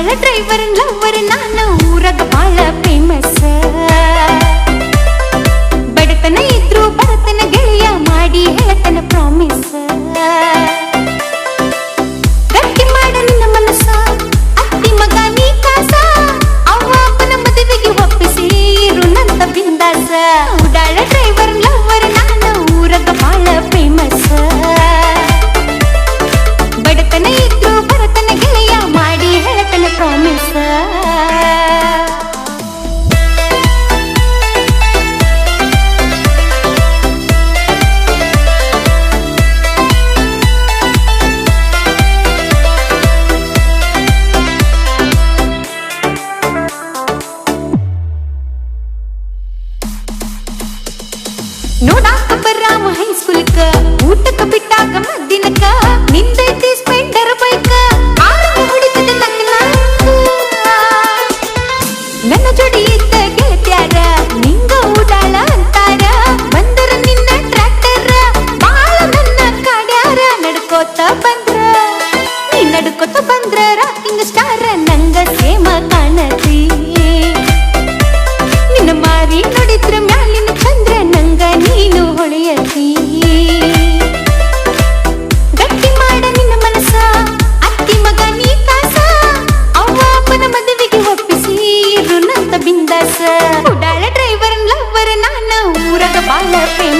ಉಡಾಳ driver lover ನಾನು ಊರಾಗ ಬಾಳ ಫೇಮಸ್ ಕಾಣತಿ ನಿನ್ನ ಮಾರಿ ನೋಡಿದ್ರ ಮ್ಯಾಲಿನ ಚಂದ್ರ ನಂಗ ನೀನು ಹೊಳೆಯತಿ. ಗಟ್ಟಿ ಮಾಡ ನಿನ್ನ ಮನಸ ಅತ್ತಿ ಮಗ ನೀ ಕಾಸ ಅವ್ವ ಅಪ್ಪನ ಮದುವೆಗೆ ಒಪ್ಪಿಸಿ ಉಡಾಳ ಡ್ರೈವರ್ ಲವ್ವರ್ ನಾನ ಫೇಮಸ್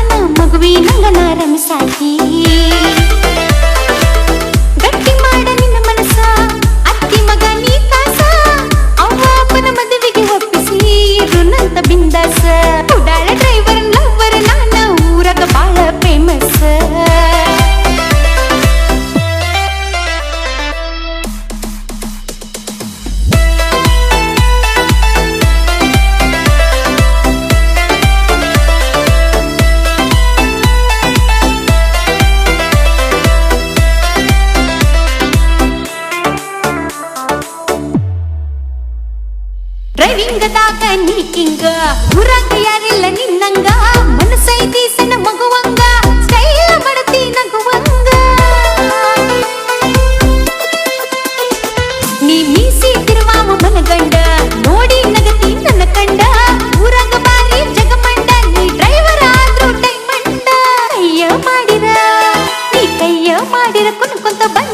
ನಾ ಮಗುವಿನಂಗ ನಾ ಡ್ರೈವಿಂಗದಾಗ ನೀ ಕಿಂಗ ಊರಾಗ ಯಾರಿಲ್ಲ ನಿನ್ನಂಗ, ಮನಸ್ಸೈತಿ ಸಣ್ಣ ಮಗುವಂಗ ನಗುವಂಗ. ನೀ ನೋಡಿ ನಗತಿ ನನ್ನ ಕಂಡ, ಊರಾಗ ಬಾರಿ ಜಗಮಂಡ ಡ್ರೈವರ್ ಮಾಡಿರ, ನೀ ಕೈಯ ಬಂದ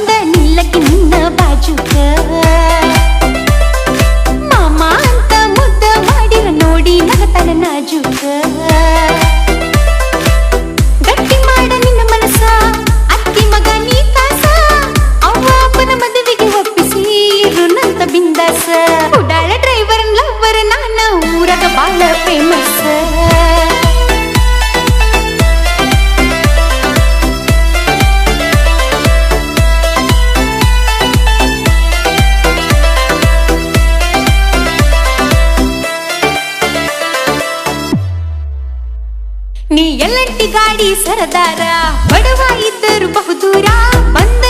ಎಲ್ಲಂಟಿ ಗಾಡಿ ಸರದಾರ ಬಡವ ಇದ್ದರು ಬಹುದೂರ ಬಂದರ